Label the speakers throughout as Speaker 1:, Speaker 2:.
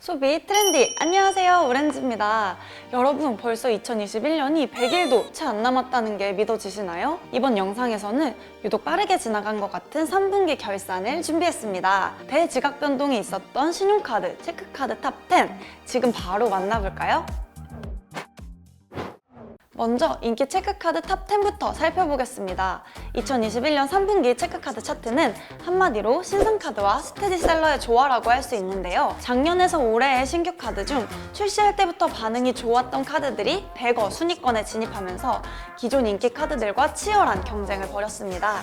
Speaker 1: 소비 트렌디. 안녕하세요. 오렌지입니다. 여러분 벌써 2021년이 100일도 채 안 남았다는 게 믿어지시나요? 이번 영상에서는 유독 빠르게 지나간 것 같은 3분기 결산을 준비했습니다. 대지각 변동이 있었던 신용카드, 체크카드 탑10 지금 바로 만나볼까요? 먼저 인기 체크카드 탑 10부터 살펴보겠습니다. 2021년 3분기 체크카드 차트는 한마디로 신상카드와 스테디셀러의 조화라고 할 수 있는데요. 작년에서 올해의 신규 카드 중 출시할 때부터 반응이 좋았던 카드들이 100어 순위권에 진입하면서 기존 인기 카드들과 치열한 경쟁을 벌였습니다.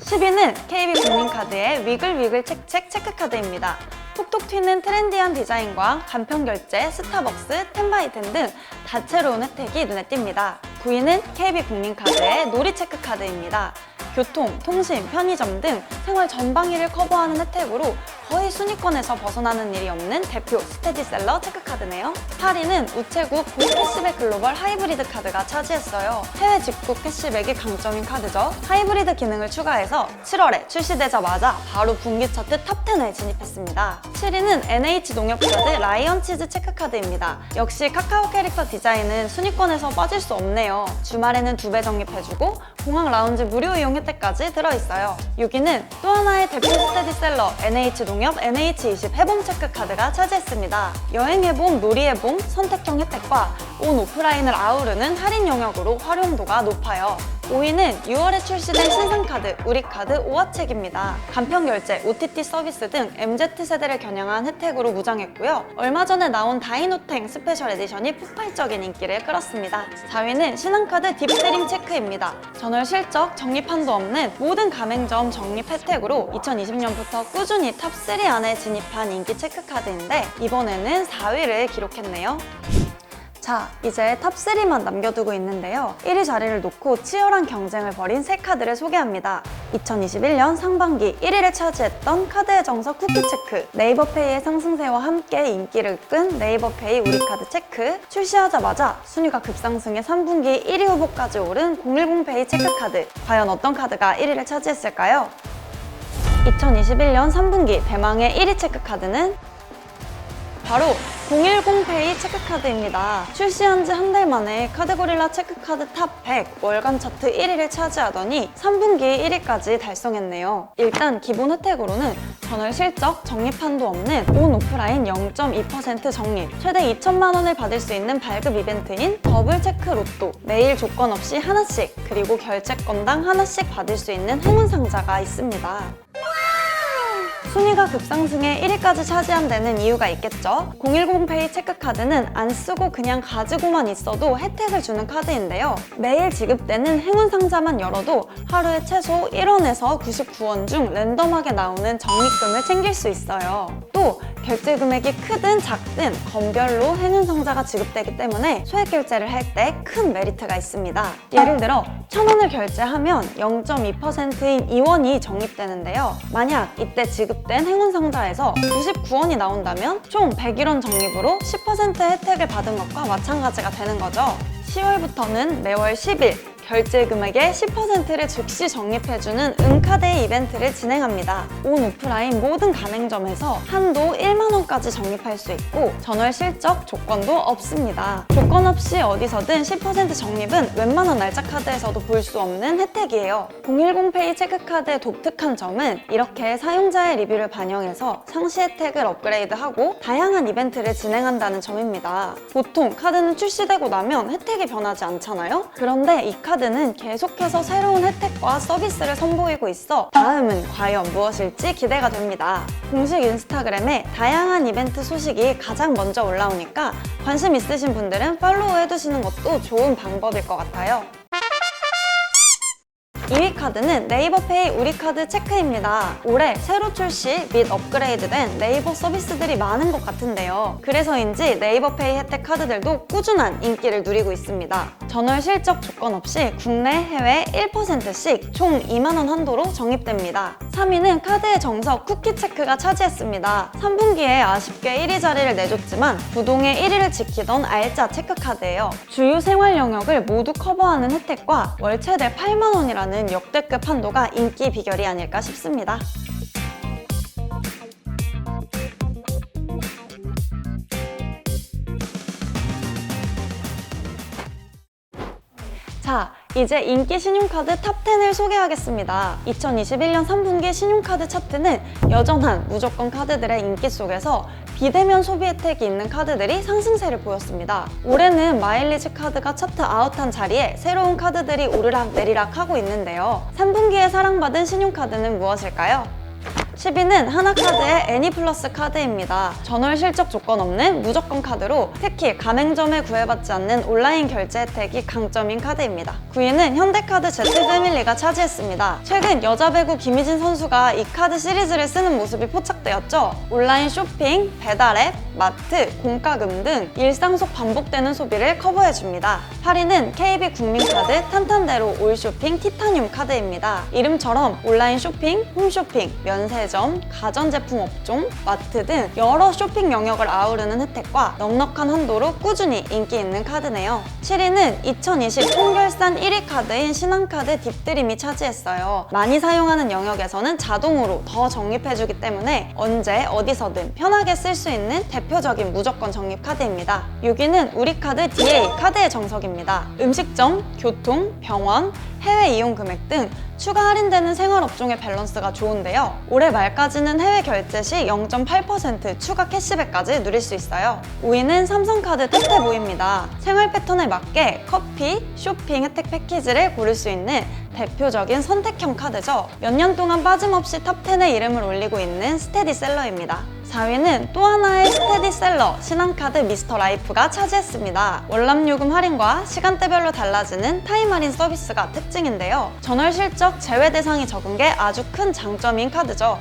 Speaker 1: 10위는 KB국민카드의 위글위글 책책 체크카드입니다. 톡톡 튀는 트렌디한 디자인과 간편 결제, 스타벅스, 텐바이텐 등 다채로운 혜택이 눈에 띕니다. 9위는 KB국민카드의 놀이체크카드입니다. 교통, 통신, 편의점 등 생활 전방위를 커버하는 혜택으로 거의 순위권에서 벗어나는 일이 없는 대표 스테디셀러 체크카드네요. 8위는 우체국 고 캐시백 글로벌 하이브리드 카드가 차지했어요. 해외 직구 캐시백이 강점인 카드죠. 하이브리드 기능을 추가해서 7월에 출시되자마자 바로 분기 차트 탑10에 진입했습니다. 7위는 NH 농협카드 라이언 치즈 체크카드입니다. 역시 카카오 캐릭터 디자인은 순위권에서 빠질 수 없네요. 주말에는 두 배 적립해주고 공항 라운지 무료 이용 혜택까지 들어있어요. 6위는 또 하나의 대표 스테디셀러 NH 농협 NH20 해봄 체크카드가 차지했습니다. 여행 해봄, 놀이 해봄, 선택형 혜택과 온 오프라인을 아우르는 할인 영역으로 활용도가 높아요. 5위는 6월에 출시된 신상카드 우리카드 오화책입니다. 간편 결제, OTT 서비스 등 MZ세대를 겨냥한 혜택으로 무장했고요. 얼마 전에 나온 다이노탱 스페셜 에디션이 폭발적인 인기를 끌었습니다. 4위는 신한카드 딥스림 체크입니다. 전월 실적, 적립한도 없는 모든 가맹점 적립 혜택으로 2020년부터 꾸준히 탑3 안에 진입한 인기 체크카드인데 이번에는 4위를 기록했네요. 자, 이제 탑3만 남겨두고 있는데요. 1위 자리를 놓고 치열한 경쟁을 벌인 세 카드를 소개합니다. 2021년 상반기 1위를 차지했던 카드의 정석 쿠키 체크, 네이버페이의 상승세와 함께 인기를 끈 네이버페이 우리카드 체크, 출시하자마자 순위가 급상승해 3분기 1위 후보까지 오른 010페이 체크카드. 과연 어떤 카드가 1위를 차지했을까요? 2021년 3분기 대망의 1위 체크카드는 바로 010 페이 체크카드입니다. 출시한 지 한 달 만에 카드고릴라 체크카드 탑 100 월간 차트 1위를 차지하더니 3분기 1위까지 달성했네요. 일단 기본 혜택으로는 전월 실적, 적립한도 없는 온 오프라인 0.2% 적립, 최대 2천만 원을 받을 수 있는 발급 이벤트인 더블 체크 로또, 매일 조건 없이 하나씩, 그리고 결제 건당 하나씩 받을 수 있는 행운 상자가 있습니다. 순위가 급상승해 1위까지 차지한 데는 이유가 있겠죠. 010페이 체크카드는 안 쓰고 그냥 가지고만 있어도 혜택을 주는 카드인데요. 매일 지급되는 행운 상자만 열어도 하루에 최소 1원에서 99원 중 랜덤하게 나오는 적립금을 챙길 수 있어요. 또 결제 금액이 크든 작든 건별로 행운 상자가 지급되기 때문에 소액 결제를 할 때 큰 메리트가 있습니다. 예를 들어 1,000원을 결제하면 0.2%인 2원이 적립되는데요. 만약 이때 지급된 행운 상자에서 99원이 나온다면 총 101원 적립으로 10% 혜택을 받은 것과 마찬가지가 되는 거죠. 10월부터는 매월 10일 결제 금액의 10%를 즉시 적립해주는 은카데이 이벤트를 진행합니다. 온 오프라인 모든 가맹점에서 한도 1만원까지 적립할 수 있고 전월 실적 조건도 없습니다. 조건 없이 어디서든 10% 적립은 웬만한 날짜 카드에서도 볼 수 없는 혜택이에요. 010페이 체크카드의 독특한 점은 이렇게 사용자의 리뷰를 반영해서 상시 혜택을 업그레이드하고 다양한 이벤트를 진행한다는 점입니다. 보통 카드는 출시되고 나면 혜택이 변하지 않잖아요? 그런데 이 카드 는 계속해서 새로운 혜택과 서비스를 선보이고 있어 다음은 과연 무엇일지 기대가 됩니다. 공식 인스타그램에 다양한 이벤트 소식이 가장 먼저 올라오니까 관심 있으신 분들은 팔로우 해두시는 것도 좋은 방법일 것 같아요. 2위 카드는 네이버페이 우리카드 체크입니다. 올해 새로 출시 및 업그레이드된 네이버 서비스들이 많은 것 같은데요. 그래서인지 네이버페이 혜택 카드들도 꾸준한 인기를 누리고 있습니다. 전월 실적 조건 없이 국내, 해외 1%씩 총 2만원 한도로 적립됩니다. 3위는 카드의 정석 쿠키 체크가 차지했습니다. 3분기에 아쉽게 1위 자리를 내줬지만 부동의 1위를 지키던 알짜 체크 카드예요. 주요 생활 영역을 모두 커버하는 혜택과 월 최대 8만 원이라는 역대급 한도가 인기 비결이 아닐까 싶습니다. 이제 인기 신용카드 탑10을 소개하겠습니다. 2021년 3분기 신용카드 차트는 여전한 무조건 카드들의 인기 속에서 비대면 소비 혜택이 있는 카드들이 상승세를 보였습니다. 올해는 마일리지 카드가 차트 아웃한 자리에 새로운 카드들이 오르락 내리락 하고 있는데요. 3분기에 사랑받은 신용카드는 무엇일까요? 10위는 하나카드의 애니플러스 카드입니다. 전월 실적 조건 없는 무조건 카드로 특히 가맹점에 구애받지 않는 온라인 결제 혜택이 강점인 카드입니다. 9위는 현대카드 Z 패밀리가 차지했습니다. 최근 여자 배구 김희진 선수가 이 카드 시리즈를 쓰는 모습이 포착되었죠. 온라인 쇼핑, 배달앱, 마트, 공과금 등 일상 속 반복되는 소비를 커버해줍니다. 8위는 KB 국민카드 탄탄대로 올쇼핑 티타늄 카드입니다. 이름처럼 온라인 쇼핑, 홈쇼핑, 면세 점, 가전제품 업종, 마트 등 여러 쇼핑 영역을 아우르는 혜택과 넉넉한 한도로 꾸준히 인기 있는 카드네요. 7위는 2020 총결산 1위 카드인 신한카드 딥드림이 차지했어요. 많이 사용하는 영역에서는 자동으로 더 적립해주기 때문에 언제 어디서든 편하게 쓸 수 있는 대표적인 무조건 적립 카드입니다. 6위는 우리 카드 DA 카드의 정석입니다. 음식점, 교통, 병원, 해외 이용 금액 등 추가 할인되는 생활업종의 밸런스가 좋은데요. 올해 말까지는 해외 결제 시 0.8% 추가 캐시백까지 누릴 수 있어요. 5위는 삼성카드 탭탭5입니다. 생활 패턴에 맞게 커피, 쇼핑 혜택 패키지를 고를 수 있는 대표적인 선택형 카드죠. 몇 년 동안 빠짐없이 탑10에 이름을 올리고 있는 스테디셀러입니다. 4위는 또 하나의 스테디셀러 신한카드 미스터 라이프가 차지했습니다. 월남 요금 할인과 시간대별로 달라지는 타임 할인 서비스가 특징인데요. 전월 실적 제외 대상이 적은 게 아주 큰 장점인 카드죠.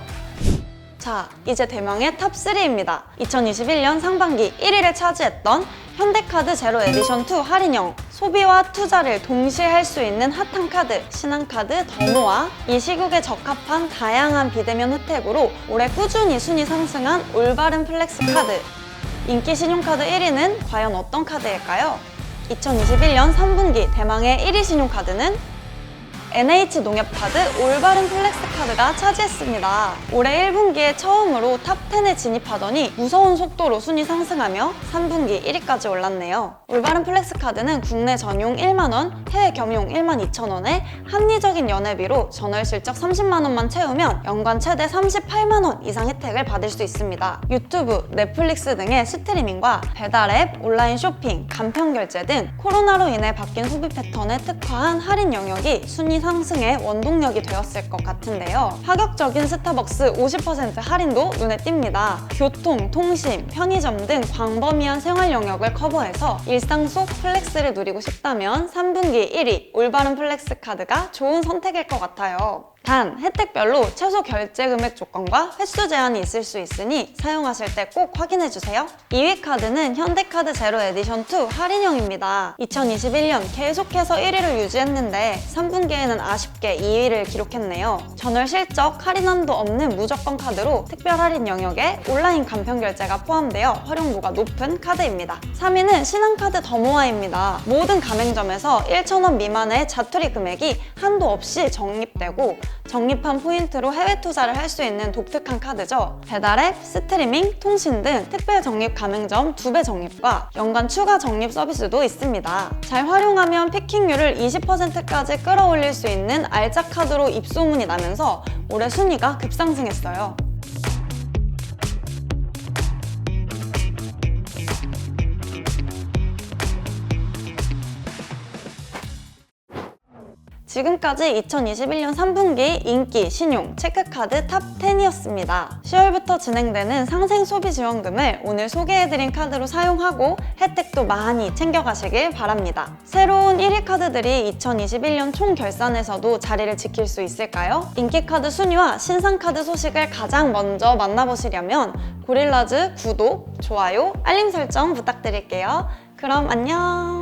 Speaker 1: 자, 이제 대망의 탑3입니다. 2021년 상반기 1위를 차지했던 현대카드 제로 에디션 2 할인형 소비와 투자를 동시에 할 수 있는 핫한 카드 신한카드 더모아 이 시국에 적합한 다양한 비대면 혜택으로 올해 꾸준히 순위 상승한 올바른 플렉스 카드 인기 신용카드 1위는 과연 어떤 카드일까요? 2021년 3분기 대망의 1위 신용카드는 NH농협카드 올바른 플렉스 카드가 차지했습니다. 올해 1분기에 처음으로 탑10에 진입하더니 무서운 속도로 순위 상승하며 3분기 1위까지 올랐네요. 올바른 플렉스 카드는 국내 전용 1만원, 해외 겸용 1만 2천원에 합리적인 연회비로 전월 실적 30만원만 채우면 연간 최대 38만원 이상 혜택을 받을 수 있습니다. 유튜브, 넷플릭스 등의 스트리밍과 배달앱, 온라인 쇼핑, 간편 결제 등 코로나로 인해 바뀐 소비 패턴에 특화한 할인 영역이 순위 상승의 원동력이 되었을 것 같은데요. 파격적인 스타벅스 50% 할인도 눈에 띕니다. 교통, 통신, 편의점 등 광범위한 생활 영역을 커버해서 일상 속 플렉스를 누리고 싶다면 3분기 1위 올바른 플렉스 카드가 좋은 선택일 것 같아요. 단, 혜택별로 최소 결제 금액 조건과 횟수 제한이 있을 수 있으니 사용하실 때 꼭 확인해 주세요. 2위 카드는 현대카드 제로 에디션 2 할인형입니다. 2021년 계속해서 1위를 유지했는데 3분기에는 아쉽게 2위를 기록했네요. 전월 실적 할인 한도 없는 무조건 카드로 특별 할인 영역에 온라인 간편 결제가 포함되어 활용도가 높은 카드입니다. 3위는 신한카드 더모아입니다. 모든 가맹점에서 1,000원 미만의 자투리 금액이 한도 없이 적립되고 적립한 포인트로 해외 투자를 할 수 있는 독특한 카드죠. 배달앱, 스트리밍, 통신 등 특별 적립 가맹점 2배 적립과 연간 추가 적립 서비스도 있습니다. 잘 활용하면 피킹률을 20%까지 끌어올릴 수 있는 알짜 카드로 입소문이 나면서 올해 순위가 급상승했어요. 지금까지 2021년 3분기 인기, 신용, 체크카드 탑 10이었습니다. 10월부터 진행되는 상생 소비 지원금을 오늘 소개해드린 카드로 사용하고 혜택도 많이 챙겨가시길 바랍니다. 새로운 1위 카드들이 2021년 총 결산에서도 자리를 지킬 수 있을까요? 인기 카드 순위와 신상 카드 소식을 가장 먼저 만나보시려면 고릴라즈 구독, 좋아요, 알림 설정 부탁드릴게요. 그럼 안녕!